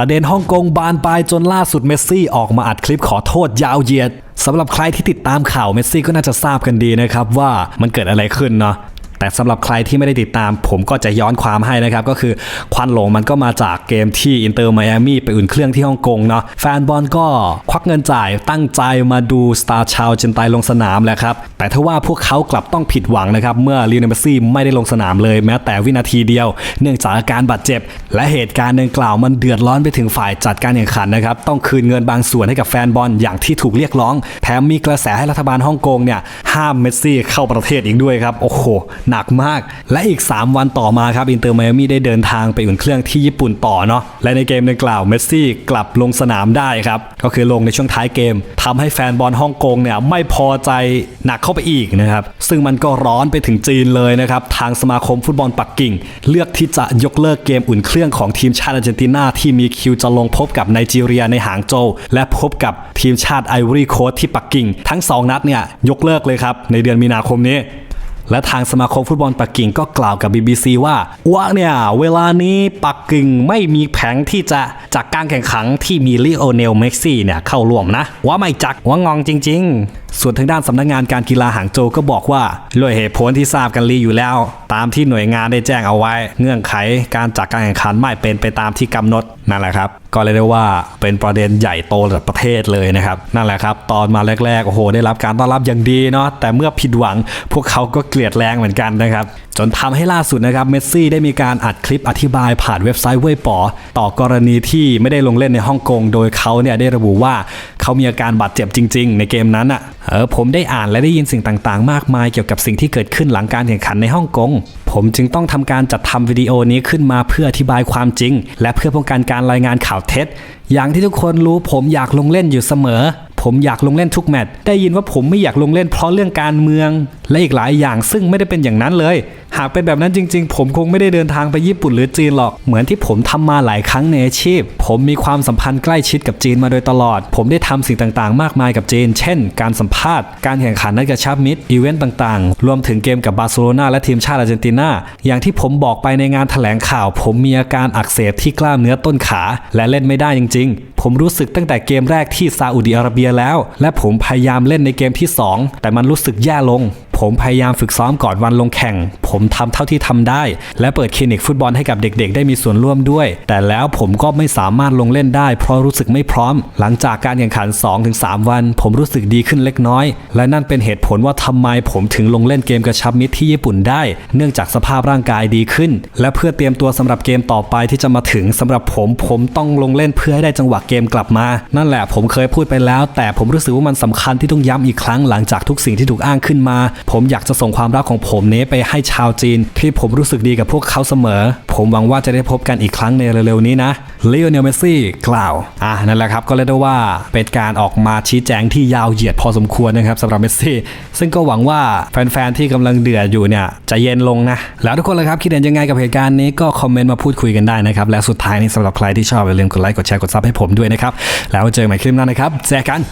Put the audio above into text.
ประเด็นฮ่องกงบานปลายจนล่าสุดเมสซี่ออกมาอัดคลิปขอโทษยาวเหยียดสำหรับใครที่ติดตามข่าวเมสซี่ก็น่าจะทราบกันดีนะครับว่ามันเกิดอะไรขึ้นเนาะ แต่สำหรับใครที่ไม่ได้ติดตาม ผมก็จะย้อนความให้นะครับ ก็คือควันหลงมันก็มาจากเกมที่อินเตอร์ไมอามี่ไปอุ่นเครื่องที่ฮ่องกงเนาะแฟนบอลก็ควักเงินจ่ายตั้งใจมาดูสตาร์ชาวเจนไตลงสนามแหละครับ แต่ถ้าว่าพวกเขากลับต้องผิดหวังนะครับ เมื่อลิโอเนเมซี่ไม่ได้ลงสนามเลยแม้แต่วินาทีเดียว เนื่องจากอาการบาดเจ็บ และเหตุการณ์ดังกล่าวมันเดือดร้อนไปถึงฝ่ายจัดการแข่งขันนะครับต้องคืนเงินบางส่วนให้กับแฟนบอลอย่างที่ถูกเรียกร้อง แถมมีกระแสให้รัฐบาลฮ่องกงเนี่ยห้ามเมสซี่เข้าประเทศอีกด้วยครับโอ้โหหนักมาก และอีก 3 วันต่อมาครับอินเตอร์ไมอามี่ได้เดินทางไปอุ่นเครื่องที่ญี่ปุ่นต่อเนาะและในเกมดังกล่าวเมสซี่กลับลงสนามได้ครับก็คือลงในช่วงท้ายเกมทำให้แฟนบอลฮ่องกงเนี่ยไม่พอใจหนักเข้าไปอีกนะครับซึ่งมันก็ร้อนไปถึงจีนเลยนะครับทางสมาคมฟุตบอลปักกิ่ง เลือกที่จะยกเลิกเกมอุ่นเครื่องของทีมชาติอาร์เจนตินาที่มีคิวจะลงพบกับไนจีเรียในหางโจวและพบกับทีมชาติไอวอรี่โคสต์ที่ปักกิ่ง ทั้งสองนัดเนี่ยยกเลิกเลยครับ ในเดือนมีนาคมนี้ และทางสมาคมฟุตบอลปักกิ่งก็กล่าวกับ BBC ว่าว่าเนี่ยเวลานี้ปักกิ่งไม่มีแผนที่จะจากการแข่งขันที่มีลิโอเนลเมสซี่เนี่ยเข้าร่วมนะ ว่าไม่จักว่างองจริง ๆ ส่วนทางด้านสำนักงานการกีฬาหางโจวก็บอกว่าด้วยเหตุผลที่ทราบกันลีอยู่แล้ว ตามที่หน่วยงานได้แจ้งเอาไว้ เงื่อนไขการจัดการแข่งขันไม่เป็นไปตามที่กำหนดนั่นแหละครับก็เลยกได้ว่าเป็นประเด็นใหญ่โตระดับประเทศเลยนะครับ นั่นแหละครับ ตอนมาแรกๆโอ้โห ได้รับการต้อนรับอย่างดีเนาะแต่เมื่อผิดหวังพวกเขาก็เกลียดแรงเหมือนกันนะครับ จนทำให้ล่าสุดนะครับเมสซี่ได้มีการอัดคลิปอธิบายผ่านเว็บไซต์เว่ยป๋อต่อกรณีที่ไม่ได้ลงเล่นในฮ่องกงโดยเขาเนี่ยได้ระบุว่า เขามีอาการบาดเจ็บจริง ๆ ในเกมนั้นอะเออผมได้อ่านและได้ยินสิ่งต่างๆ มากมายเกี่ยวกับสิ่งที่เกิดขึ้นหลังการแข่งขันในฮ่องกง ผมจึงต้องทำการจัดทำวิดีโอนี้ขึ้นมาเพื่ออธิบายความจริง และเพื่อป้องกันการรายงานข่าวเท็จ อย่างที่ทุกคนรู้ผมอยากลงเล่นอยู่เสมอ ผมอยากลงเล่นทุกแมตช์ได้ยินว่าผมไม่อยากลงเล่นเพราะเรื่องการเมือง และอีกหลายอย่างซึ่งไม่ได้เป็นอย่างนั้นเลย หากเป็นแบบนั้นจริง ๆ ผมคงไม่ได้เดินทางไปญี่ปุ่นหรือจีนหรอก เหมือนที่ผมทำมาหลายครั้งในอาชีพ ผมมีความสัมพันธ์ใกล้ชิดกับจีนมาโดยตลอด ผมได้ทำสิ่งต่างๆ มากมายกับจีน เช่น การสัมภาษณ์ การแข่งขันนัดกระชับมิตร อีเวนต์ต่างๆ รวมถึงเกมกับบาร์เซโลนาและทีมชาติอาร์เจนตินา อย่างที่ผมบอกไปในงานแถลงข่าว ผมมีอาการอักเสบที่กล้ามเนื้อต้นขา และเล่นไม่ได้จริง ๆ ผมรู้สึกตั้งแต่เกมแรกที่ซาอุดิอาระเบียแล้ว และผมพยายามเล่นในเกมที่ 2 แต่มันรู้สึกแย่ลง ผมพยายามฝึกซ้อมก่อนวันลงแข่ง ผมทำเท่าที่ทำได้ และเปิดคลินิกฟุตบอลให้กับเด็กๆ ได้มีส่วนร่วมด้วย แต่แล้วผมก็ไม่สามารถลงเล่นได้ เพราะรู้สึกไม่พร้อม หลังจากการแข่งขัน 2-3 วัน ผมรู้สึกดีขึ้นเล็กน้อย และนั่นเป็นเหตุผลว่าทำไมผมถึงลงเล่นเกมกระชับมิตรที่ญี่ปุ่นได้ เนื่องจากสภาพร่างกายดีขึ้น และเพื่อเตรียมตัวสำหรับเกมต่อไปที่จะมาถึงสำหรับผมผมต้องลงเล่นเพื่อให้ได้จังหวะเกมกลับมา นั่นแหละผมเคยพูดไปแล้ว แต่ผมรู้สึกว่ามันสำคัญที่ต้องย้ำอีกครั้งหลังจากทุกสิ่งที่ถูกอ้างขึ้นมาผมอยากจะส่งความรักของผมนี้ไปให้ชาวจีน ที่ผมรู้สึกดีกับพวกเขาเสมอ ผมหวังว่าจะได้พบกันอีกครั้งในเร็วๆนี้นะลีโอเนลเมสซี่กล่าว อะนั่นแหละครับ ก็เรียกได้ว่าเป็นการออกมาชี้แจงที่ยาวเหยียดพอสมควรนะครับสำหรับเมสซี่ ซึ่งก็หวังว่าแฟนๆที่กำลังเดือดอยู่เนี่ยจะเย็นลงนะ แล้วทุกคนเลยครับคิดเห็นยังไงกับเหตุการณ์นี้ก็คอมเมนต์มาพูดคุยกันได้นะครับ และสุดท้ายนี้สำหรับใครที่ชอบอย่าลืมกดไลค์กดแชร์กดซับให้ผมด้วยนะครับ แล้วเจอกันใหม่คลิปหน้านะครับแจกกัน